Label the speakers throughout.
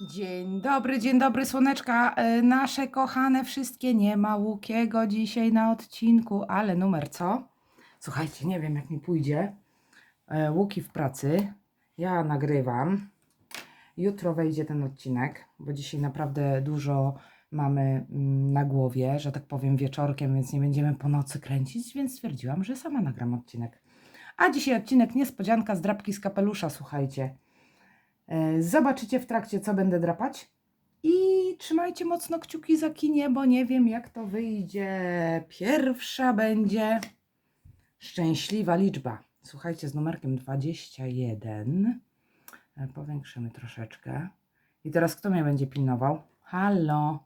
Speaker 1: Dzień dobry, dzień dobry, słoneczka. E, Nasze kochane wszystkie, nie ma Łukiego dzisiaj na odcinku, ale numer co? Słuchajcie, nie wiem jak mi pójdzie. E, Łuki w pracy, ja nagrywam. Jutro wejdzie ten odcinek, bo dzisiaj naprawdę dużo mamy mm, na głowie, że tak powiem wieczorkiem, więc nie będziemy po nocy kręcić, więc stwierdziłam, że sama nagram odcinek. A dzisiaj odcinek niespodzianka z drapki z kapelusza, słuchajcie. E, Zobaczycie w trakcie, co będę drapać. I trzymajcie mocno kciuki za kinie, bo nie wiem, jak to wyjdzie. Pierwsza będzie szczęśliwa liczba. Słuchajcie, z numerkiem 21. E, Powiększymy troszeczkę. I teraz kto mnie będzie pilnował? Halo.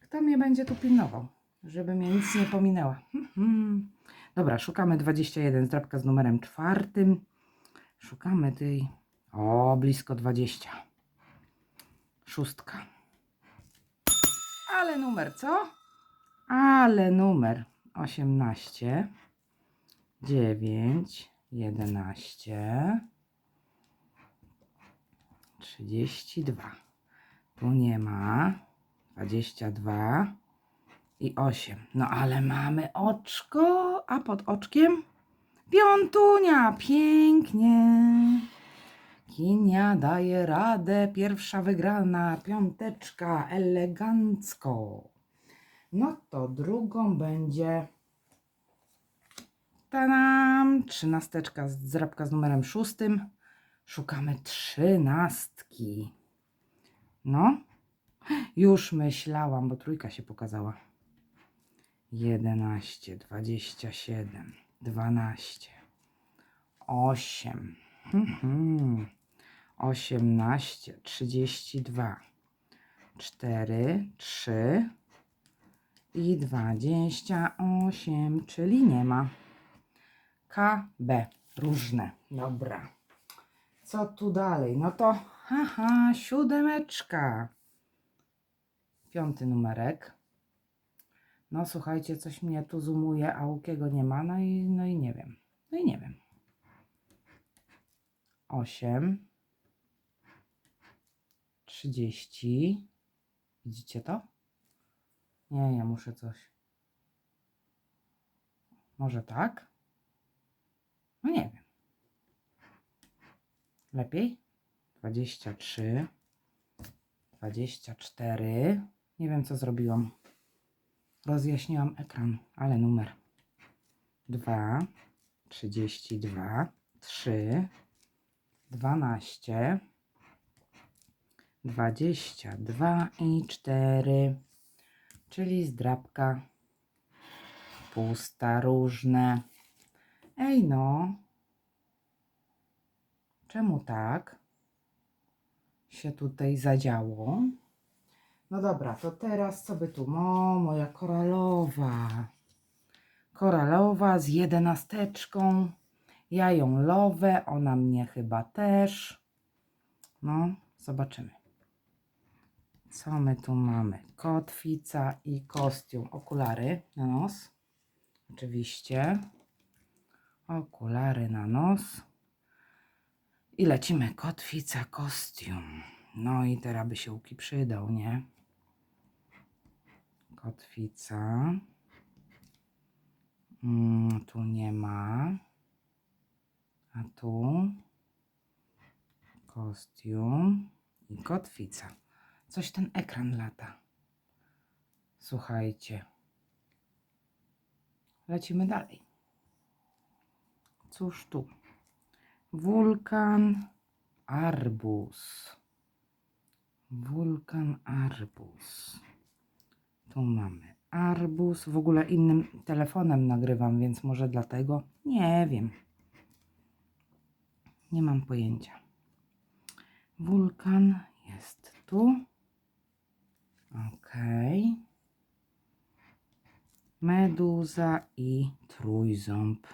Speaker 1: Kto mnie będzie tu pilnował? Żeby mnie nic nie pominęła. Dobra, szukamy 21. Zdrabka z numerem czwartym. Szukamy tej o, blisko 20. Szóstka. Ale numer, co? Ale numer 18, 9, 11, 32. Tu nie ma. 22 i 8. No ale mamy oczko, a pod oczkiem piątunia. Pięknie. Kinia daje radę, pierwsza wygrana, piąteczka, elegancko. No to drugą będzie tanam, trzynasteczka, zdrabka z numerem szóstym. Szukamy trzynastki. No, już myślałam, bo trójka się pokazała. Jedenaście, dwadzieścia siedem, dwanaście, osiem. Mhm. 18, 32, 4, 3 i 28, czyli nie ma. KB, różne. Dobra. Co tu dalej? No to, haha, siódemeczka. Piąty numerek. No słuchajcie, coś mnie tu zoomuje, a Łukiego nie ma, no i, no i nie wiem. No i nie wiem. 8, 30. Widzicie to? Nie, ja muszę coś. Może tak? No nie wiem. Lepiej? 23. 24. Nie wiem, co zrobiłam. Rozjaśniłam ekran, ale numer 2, 32, 3, 12, 22 i 4, czyli zdrabka pusta, różne. Ej no, czemu tak się tutaj zadziało? No dobra, to teraz co by tu? O, moja koralowa. Koralowa z jedenasteczką. Ja ją lowę, ona mnie chyba też. No, zobaczymy. Co my tu mamy? Kotwica i kostium. Okulary na nos. Oczywiście. Okulary na nos. I lecimy. Kotwica, kostium. No i teraz by się łuki przydał, nie? Kotwica. Mm, tu nie ma. A tu kostium i kotwica. Coś ten ekran lata. Słuchajcie. Lecimy dalej. Cóż tu? Wulkan arbuz. Wulkan arbuz. Tu mamy arbuz. W ogóle innym telefonem nagrywam, więc może dlatego. Nie wiem. Nie mam pojęcia. Wulkan jest tu. Ok. Meduza i trójząb.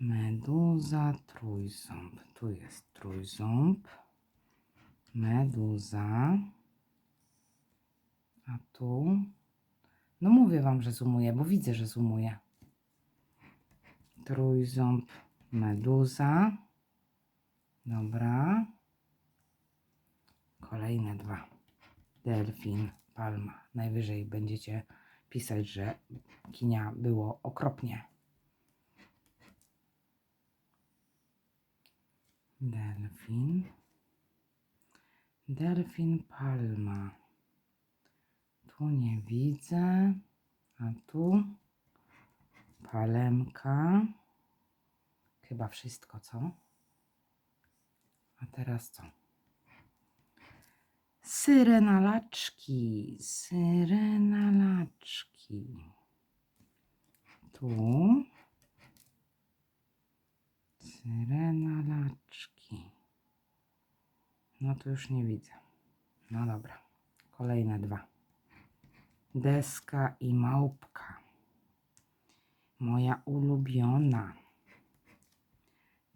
Speaker 1: Meduza, trójząb. Tu jest trójząb. Meduza. A tu. No mówię wam, że zoomuje, bo widzę, że zoomuje. Trójząb, meduza. Dobra. Kolejne dwa. Delfin, palma. Najwyżej będziecie pisać, że kinia było okropnie. Delfin. Delfin, palma. Tu nie widzę. A tu palemka. Chyba wszystko, co? A teraz co? Syrenalaczki, syrenalaczki. Tu syrenalaczki. No to już nie widzę. No dobra. Kolejne dwa. Deska i małpka. Moja ulubiona.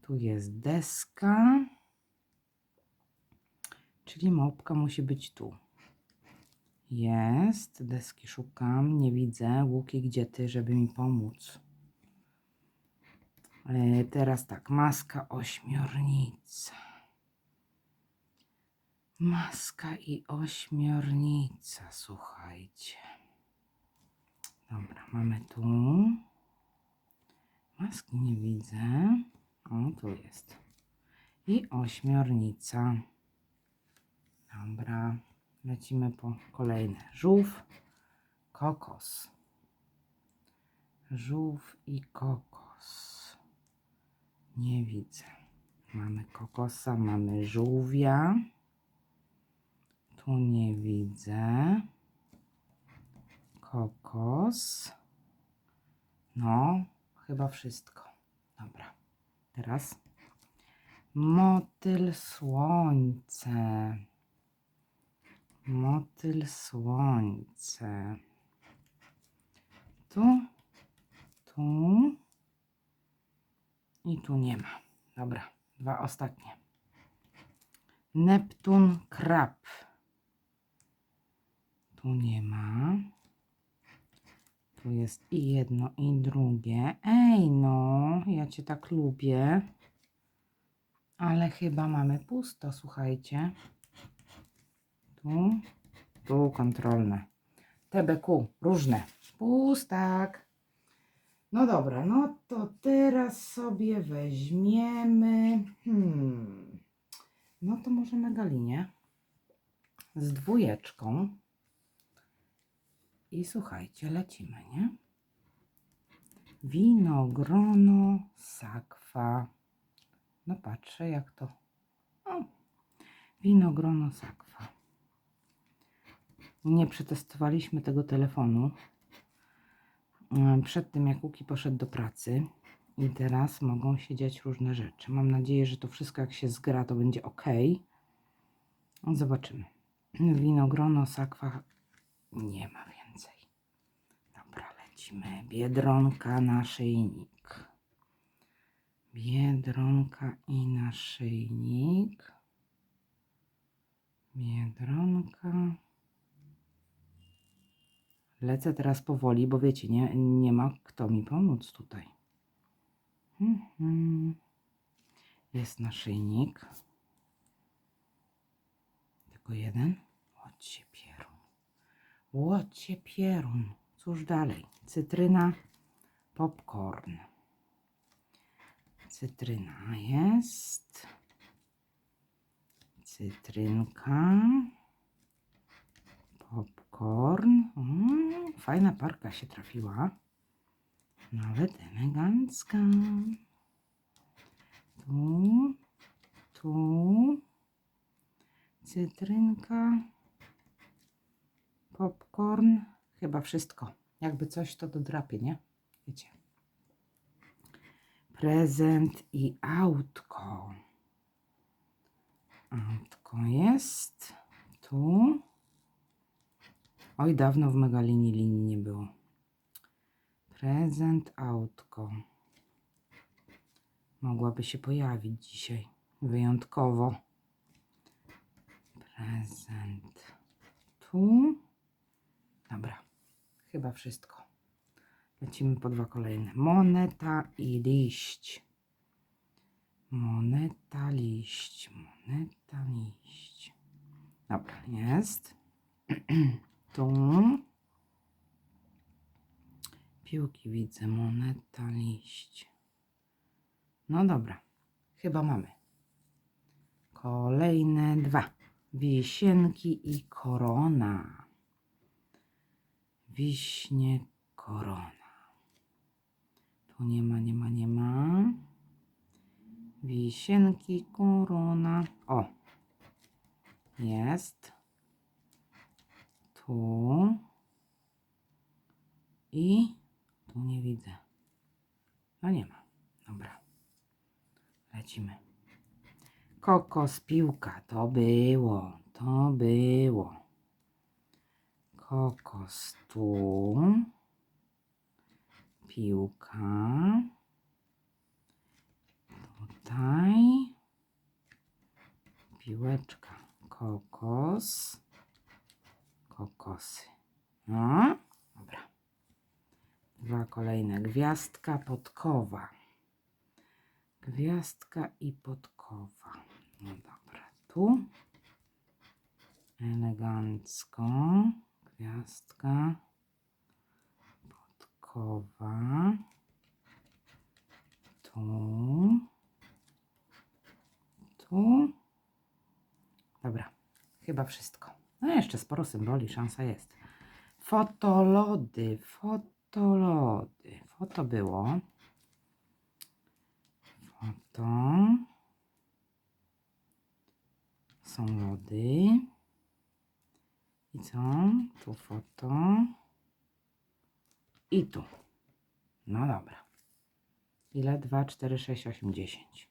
Speaker 1: Tu jest deska. Czyli małpka musi być tu. Jest. Deski szukam. Nie widzę. Łuki, gdzie ty, żeby mi pomóc? E, teraz tak. Maska ośmiornica. Maska i ośmiornica. Słuchajcie. Dobra, mamy tu. Maski nie widzę. O, tu jest. I ośmiornica. Dobra, lecimy po kolejne. Żółw, kokos. Żółw i kokos. Nie widzę. Mamy kokosa, mamy żółwia. Tu nie widzę. Kokos. No, chyba wszystko. Dobra. Teraz motyl słońce. Motyl słońce. Tu, tu i tu nie ma. Dobra, dwa ostatnie. Neptun krab. Tu nie ma. Tu jest i jedno, i drugie. Ej, no, ja cię tak lubię. Ale chyba mamy pusto, słuchajcie. Tu, tu kontrolne. TBQ, różne. Pustak. No dobra, no to teraz sobie weźmiemy. Hmm. No to może galinie. Z dwójeczką. I słuchajcie, lecimy, nie? Wino, grono, sakwa. No patrzę jak to. O, wino, grono, sakwa. Nie przetestowaliśmy tego telefonu mm, przed tym, jak Łuki poszedł do pracy. I teraz mogą się dziać różne rzeczy. Mam nadzieję, że to wszystko jak się zgra, to będzie ok. Zobaczymy. Wino, grono, sakwa. Nie ma więcej. Dobra, lecimy. Biedronka, naszyjnik. Biedronka i naszyjnik. Biedronka. Lecę teraz powoli, bo wiecie, nie, nie ma kto mi pomóc tutaj. Mhm. Jest naszyjnik. Tylko jeden. Łocie pierun. Łocie pierun. Cóż dalej? Cytryna, popcorn. Cytryna jest. Cytrynka. Popcorn. Mm, fajna parka się trafiła. Nawet elegancka. Tu, tu. Cytrynka. Popcorn. Chyba wszystko. Jakby coś, to dodrapie, nie? Wiecie. Prezent i autko. Autko jest tu. Oj, dawno w Megalinii linii nie było. Prezent, autko. Mogłaby się pojawić dzisiaj. Wyjątkowo. Prezent. Tu. Dobra. Chyba wszystko. Lecimy po dwa kolejne. Moneta i liść. Moneta, liść. Moneta, liść. Jest. tu. Piłki widzę, moneta, liść. No dobra, chyba mamy. Kolejne dwa. Wisienki i korona. Wiśnie, korona. Tu nie ma, nie ma, nie ma. Wisienki, korona. O! Jest. Tu. I tu nie widzę. No nie ma. Dobra. Lecimy. Kokos, piłka. To było. To było. Kokos tu. Piłka. Tutaj. Piłeczka. Kokos. Kokosy. No. Dobra. Dwa kolejne. Gwiazdka, podkowa. Gwiazdka i podkowa. No dobra. Tu. Elegancko. Gwiazdka. Podkowa. Tu. Tu. Dobra. Chyba wszystko. No jeszcze sporo symboli, szansa jest. Fotolody, fotolody. Foto było. Foto. Są lody. I co? Tu foto. I tu. No dobra. Ile? 2, 4, 6, 8, 10.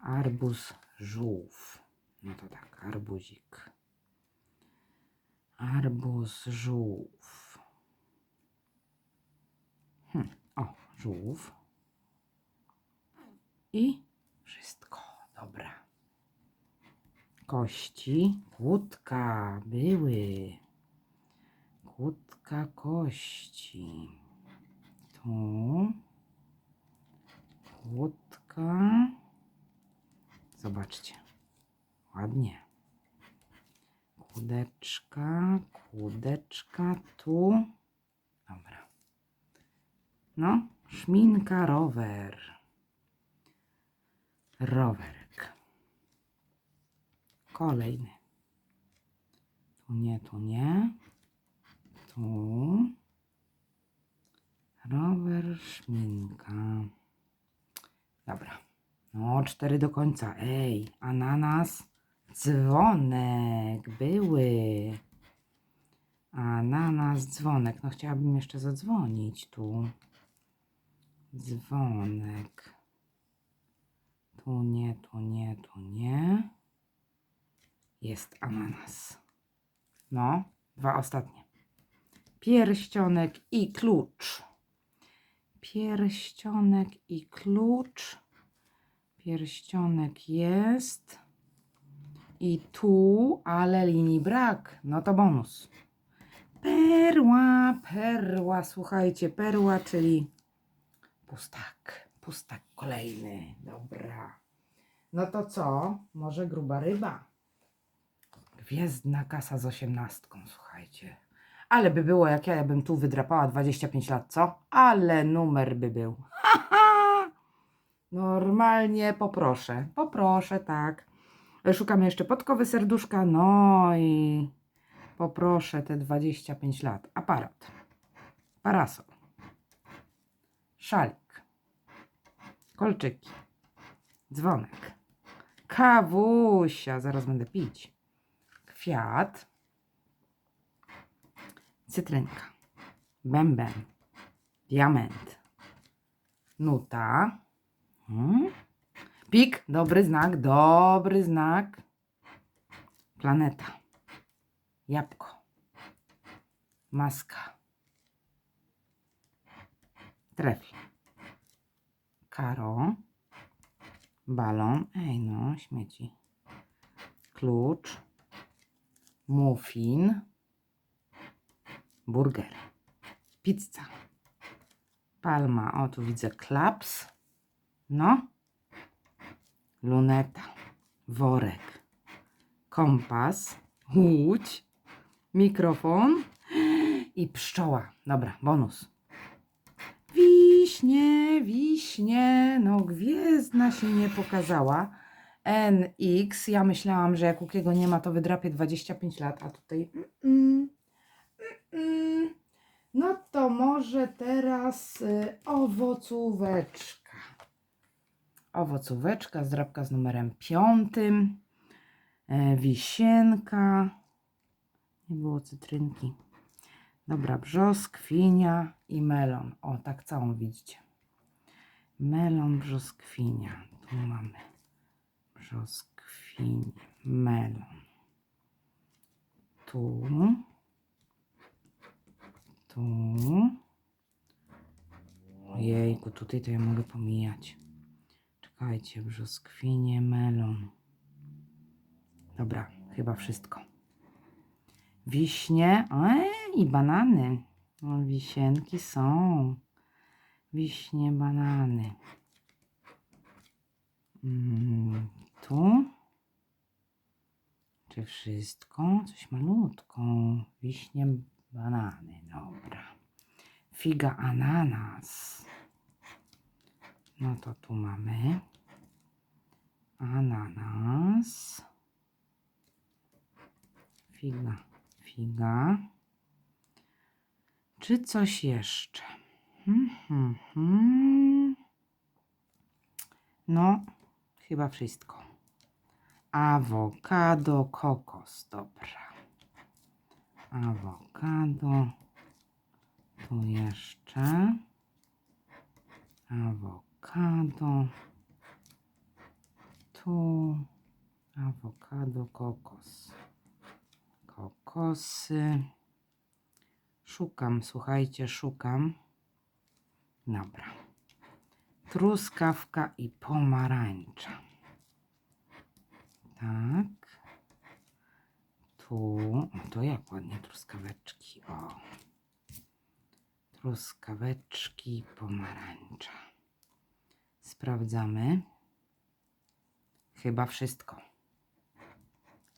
Speaker 1: Arbuz, żółw. No to tak, arbuzik. Arbuz, żółw. Hm. O, żółw. I wszystko. Dobra. Kości. Kłódka. Były. Kłódka kości. Tu. Kłódka. Zobaczcie. Ładnie. Kłódeczka, kłódeczka tu. Dobra. No, szminka, rower. Rowerek. Kolejny. Tu nie, tu nie. Tu. Rower, szminka. Dobra. No, cztery do końca. Ej, ananas, dzwonek, były. Ananas, dzwonek. No, chciałabym jeszcze zadzwonić tu. Dzwonek. Tu nie, tu nie, tu nie. Jest ananas. No, dwa ostatnie. Pierścionek i klucz. Pierścionek i klucz. Pierścionek jest. I tu, ale linii brak. No to bonus. Perła, perła, słuchajcie, perła, czyli pustak. Pustak kolejny. Dobra. No to co? Może gruba ryba? Gwiezdna kasa z osiemnastką, słuchajcie. Ale by było, jak ja bym tu wydrapała 25 lat, co? Ale numer by był. Normalnie poproszę. Poproszę, tak. Szukamy jeszcze podkowy serduszka. No i poproszę te 25 lat. Aparat. Parasol. Szalik. Kolczyki. Dzwonek. Kawusia. Zaraz będę pić. Kwiat. Cytrynka. Bęben. Diament. Nuta. Hmm. Pik. Dobry znak. Dobry znak. Planeta. Jabłko. Maska. Trefl. Karo. Balon. Ej no, śmieci. Klucz. Muffin. Burger. Pizza. Palma. O, tu widzę klaps. No. Luneta. Worek. Kompas. łódź, mikrofon i pszczoła. Dobra, bonus. Wiśnie, wiśnie, no gwiezdna się nie pokazała. NX, ja myślałam, że jak Łukiego nie ma, to wydrapie 25 lat, a tutaj... Mm, mm, no to może teraz y, owocóweczka. Owocóweczka, zdrabka z numerem piątym. E, wisienka. Nie było cytrynki. Dobra, brzoskwinia i melon. O, tak całą widzicie. Melon, brzoskwinia. Tu mamy brzoskwinię, melon. Tu. Tu. Ojejku, tutaj to ja mogę pomijać. Czekajcie, brzoskwinie, melon. Dobra, chyba wszystko. Wiśnie e, i banany. O, wisienki są. Wiśnie, banany. Mm, tu. Czy wszystko? Coś malutko. Wiśnie, banany. Dobra. Figa, ananas. No to tu mamy ananas. Figa, figa. Czy coś jeszcze? Hmm, hmm, hmm. No, chyba wszystko. Awokado, kokos. Dobra. Awokado. Tu jeszcze. Awokado. Tu. Awokado, kokos. Kokosy. Szukam, słuchajcie, szukam. Dobra. Truskawka i pomarańcza. Tak. Tu. To jak ładnie truskaweczki. O. Truskaweczki, pomarańcza. Sprawdzamy. Chyba wszystko.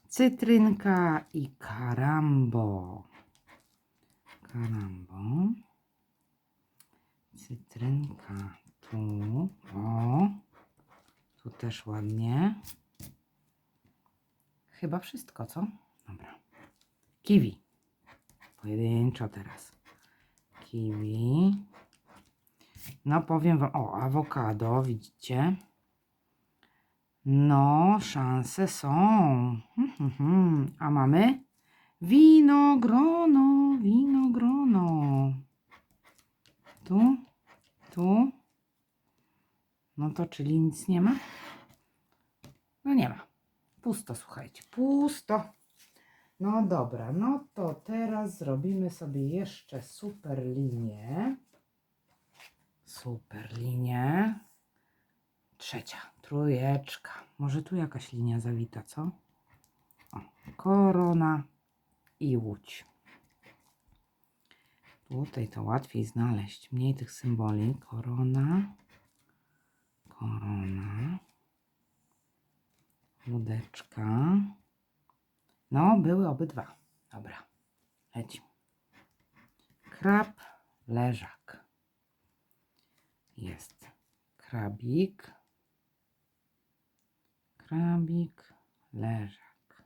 Speaker 1: Cytrynka i karambo. Karambo. Cytrynka tu. O. Tu też ładnie. Chyba wszystko, co? Dobra. Kiwi. Pojedynczo teraz. Kiwi. No powiem wam, o, awokado, widzicie? No, szanse są. Hmm, hmm, hmm. A mamy winogrono, winogrono. Tu, tu. No to czyli nic nie ma? No nie ma. Pusto, słuchajcie, pusto. No dobra, no to teraz zrobimy sobie jeszcze super linię. Super linię. Trzecia, trójeczka. Może tu jakaś linia zawita, co? O, korona i łódź. Tutaj to łatwiej znaleźć. Mniej tych symboli. Korona, korona, łódeczka. No, były obydwa. Dobra, lecimy. Krab, leżak. Jest krabik, krabik, leżak.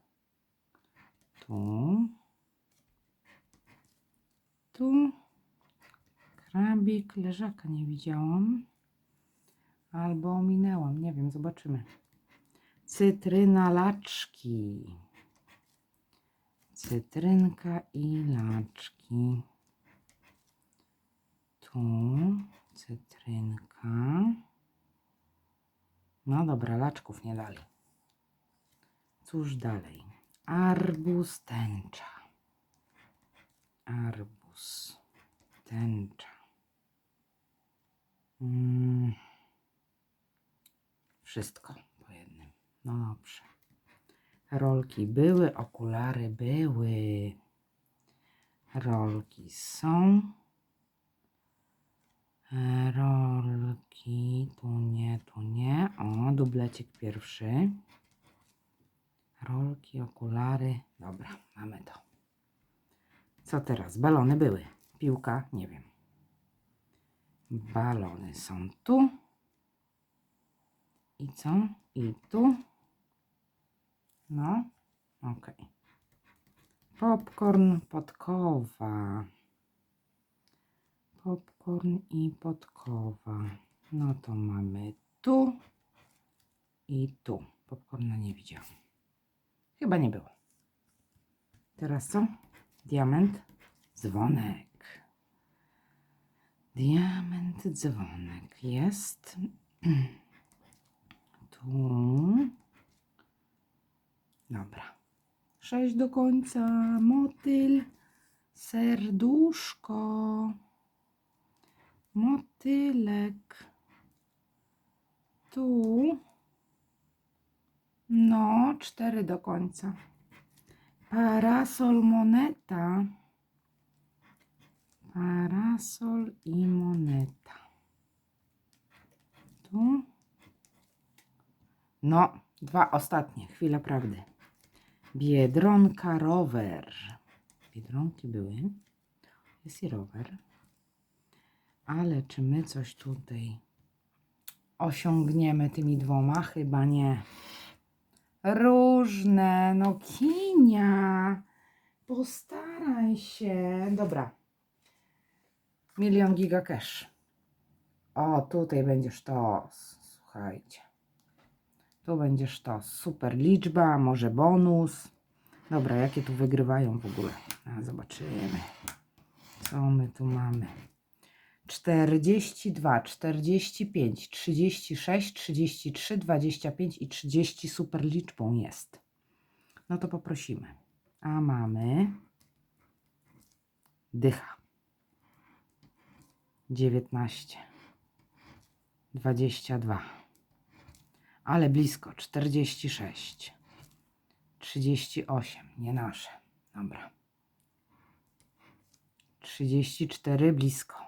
Speaker 1: Tu, tu, krabik, leżaka nie widziałam. Albo ominęłam, nie wiem, zobaczymy. Cytryna laczki. Cytrynka i laczki. Tu cytrynka. No dobra, laczków nie dali. Cóż dalej? Arbuz tęcza. Arbuz tęcza. Mm. Wszystko po jednym. No dobrze. Rolki były, okulary były. Rolki są. Rolki, tu nie, tu nie. O, dublecik pierwszy. Rolki, okulary. Dobra, mamy to. Co teraz? Balony były. Piłka, nie wiem. Balony są tu. I co? I tu. No, okej. Popcorn, podkowa. Popcorn i podkowa. No to mamy tu i tu. Popcorna nie widziałam. Chyba nie było. Teraz co? Diament, dzwonek. Diament, dzwonek jest. Tu. Dobra. Sześć do końca. Motyl. Serduszko. Motylek. Tu. No, cztery do końca. Parasol moneta. Parasol i moneta. Tu. No, dwa ostatnie. Chwila prawdy. Biedronka rower. Biedronki były. Jest i rower. Ale czy my coś tutaj osiągniemy tymi dwoma? Chyba nie. Różne, no kinia. Postaraj się. Dobra. Milion giga cash. O, tutaj będziesz to. Słuchajcie. Tu będziesz to. Super liczba, może bonus. Dobra, jakie tu wygrywają w ogóle? A, zobaczymy. Co my tu mamy? 42, 45, 36, 33, 25 i 30 super liczbą jest. No to poprosimy. A mamy dycha. 19, 22, ale blisko 46, 38, nie nasze. Dobra. 34 blisko.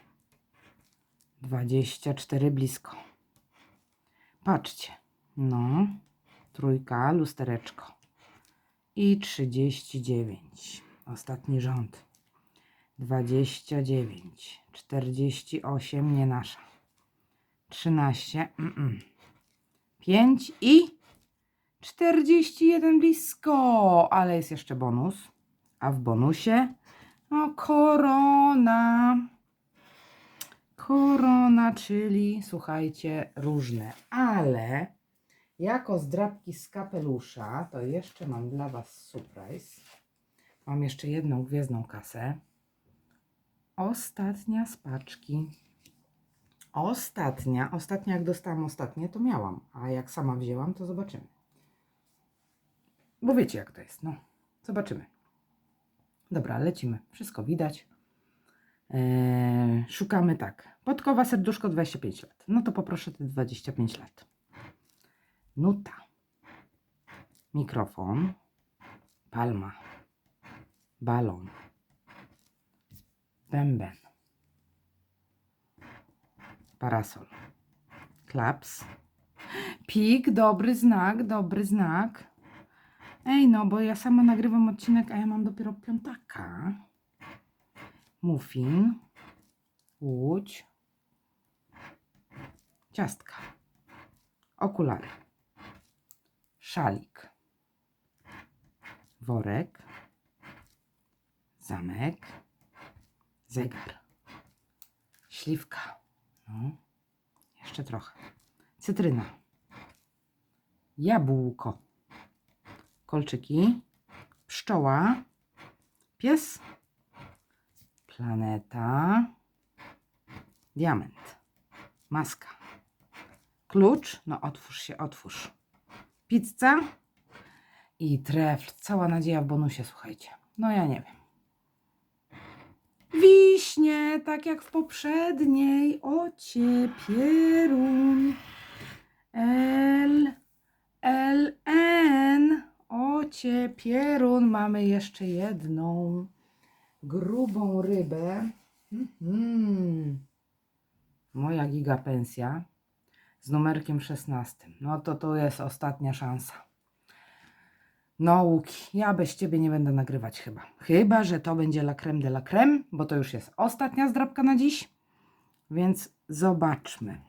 Speaker 1: 24 blisko. Patrzcie. No. Trójka, lustereczko. I 39. Ostatni rząd. 29. 48 nie nasza. 13. Mm -mm. 5 i 41 blisko. Ale jest jeszcze bonus. A w bonusie no korona. Korona, czyli słuchajcie, różne. Ale jako zdrabki z kapelusza, to jeszcze mam dla Was surprise. Mam jeszcze jedną gwiezdną kasę. Ostatnia z paczki. Ostatnia, ostatnia jak dostałam ostatnie, to miałam. A jak sama wzięłam, to zobaczymy. Bo wiecie jak to jest, no. Zobaczymy. Dobra, lecimy. Wszystko widać. Eee, szukamy tak. Podkowa serduszko 25 lat. No to poproszę te 25 lat. Nuta. Mikrofon. Palma. Balon. Bęben. Parasol. Klaps. Pik, dobry znak, dobry znak. Ej, no, bo ja sama nagrywam odcinek, a ja mam dopiero piątaka. Muffin. Łódź. Ciastka. Okulary. Szalik. Worek. Zamek. Zegar. Śliwka. No. Jeszcze trochę. Cytryna. Jabłko. Kolczyki. Pszczoła. Pies. Planeta. Diament. Maska. Klucz. No otwórz się, otwórz. Pizza. I trefl. Cała nadzieja w bonusie, słuchajcie. No ja nie wiem. Wiśnie, tak jak w poprzedniej. Ocie, pierun. L, L, N. Ocie, pierun. Mamy jeszcze jedną grubą rybę. Mhm. Moja gigapensja z numerkiem 16. No to to jest ostatnia szansa. No Łuki, ja bez Ciebie nie będę nagrywać chyba. Chyba, że to będzie la creme de la creme, bo to już jest ostatnia zdrabka na dziś. Więc zobaczmy,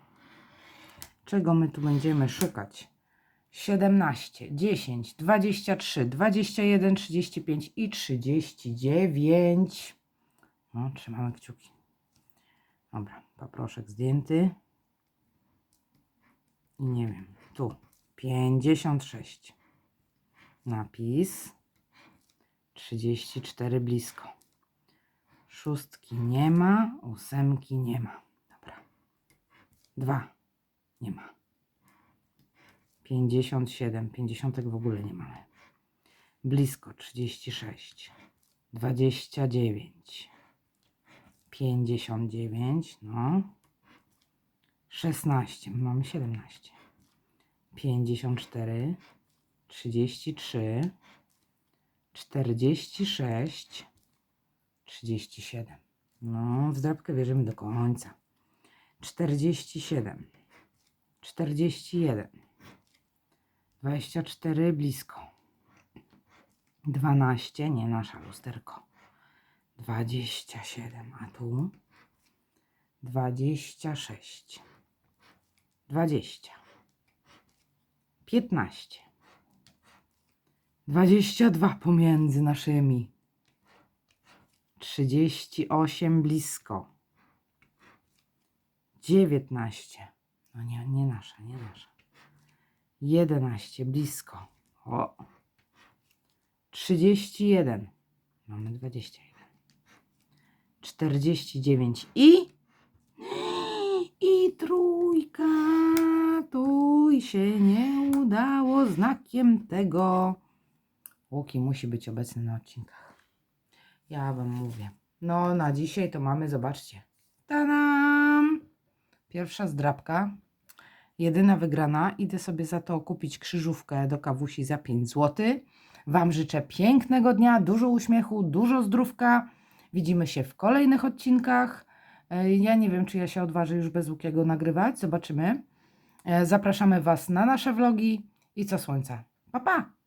Speaker 1: czego my tu będziemy szukać. 17, 10, 23, 21, 35 i 39. No, trzymamy kciuki. Dobra, paproszek zdjęty. I nie wiem, tu 56. Napis 34 blisko. Szóstki nie ma, ósemki nie ma. Dobra. Dwa nie ma. 57, 50 w ogóle nie mamy. Blisko 36. 29. 59, no. 16, my mamy 17. 54, 33, 46, 37. No, w zdrabkę wierzymy do końca. 47, 41, 24 blisko. 12, nie nasza lusterko. 27, a tu? 26, 20, 15, 22 pomiędzy naszymi, 38 blisko, 19, no nie, nie nasza, nie nasza, 11 blisko, o, 31, mamy 21. 49 i i trójka. Tuj się nie udało znakiem tego. Łuki musi być obecny na odcinkach. Ja wam mówię. No, na dzisiaj to mamy, zobaczcie. Tadam! Pierwsza zdrabka. Jedyna wygrana. Idę sobie za to kupić krzyżówkę do kawusi za 5 zł. Wam życzę pięknego dnia, dużo uśmiechu, dużo zdrówka. Widzimy się w kolejnych odcinkach. E, Ja nie wiem, czy ja się odważę już bez Łukiego nagrywać. Zobaczymy. E, Zapraszamy Was na nasze vlogi i co słońca. Pa, pa!